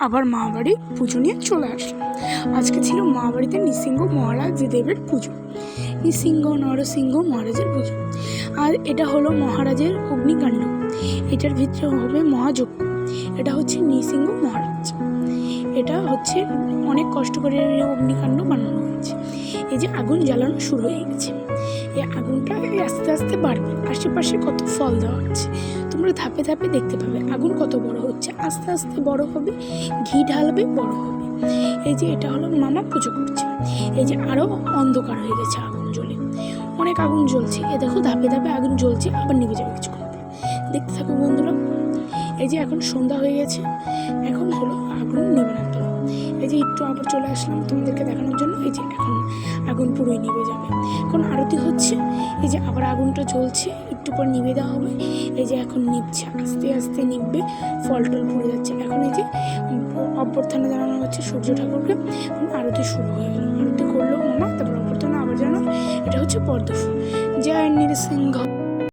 আবার মা বাড়ি পুজো নিয়ে চলে আসলাম। আজকে ছিল মা বাড়িতে নৃসিংহ মহারাজ দেবের পুজো। নৃসিংহ, নরসিংহ মহারাজের পুজো। আর এটা হলো মহারাজের অগ্নিকাণ্ড। এটার ভিতরে হবে মহাযজ্ঞ। এটা হচ্ছে নৃসিংহ মহারাজ। এটা হচ্ছে অনেক কষ্ট করে অগ্নিকাণ্ড বানানো হয়েছে। এই যে আগুন জ্বালানো শুরু হয়ে গেছে। এই আগুনটা আস্তে আস্তে বাড়বে। আশেপাশে কত ফল দেওয়া আছে তোমরা ধাপে ধাপে দেখতে পাবে। আগুন কত বড় হচ্ছে, আস্তে আস্তে বড় হবে, ঘি ঢালবে, বড় হবে। এই যে এটা হলো মামা পুজো করছে। এই যে আরও অন্ধকার হয়ে গেছে আগুন জ্বলে। অনেক আগুন জ্বলছে। এ দেখো ধাপে ধাপে আগুন জ্বলছে, আবার নিভে যাবে পর। দেখতে থাকো বন্ধুরা। এই যে এখন সন্ধ্যা হয়ে গেছে। এখন হলো আগুন নেবে যে একটু আবার চলে আসলাম তোমাদেরকে দেখানোর জন্য, এই যে এখন আগুন পুরোই নিভে যাবে। এখন আরতি হচ্ছে, এই যে আবার আগুনটা জ্বলছে, একটু পর নিভে দেওয়া হবে, এই যে এখন নিভছে, আস্তে আস্তে নিভবে, ফল টল পড়ে যাচ্ছে। এখন এই যে অভ্যর্থনা জানানো হচ্ছে সূর্য ঠাকুরকে আরতি শুরু হয়ে গেল। আরতি করল মামা, তারপর অভ্যর্থনা আবার জানানো এটা হচ্ছে পদ্মফুল। জয় নৃসিংহ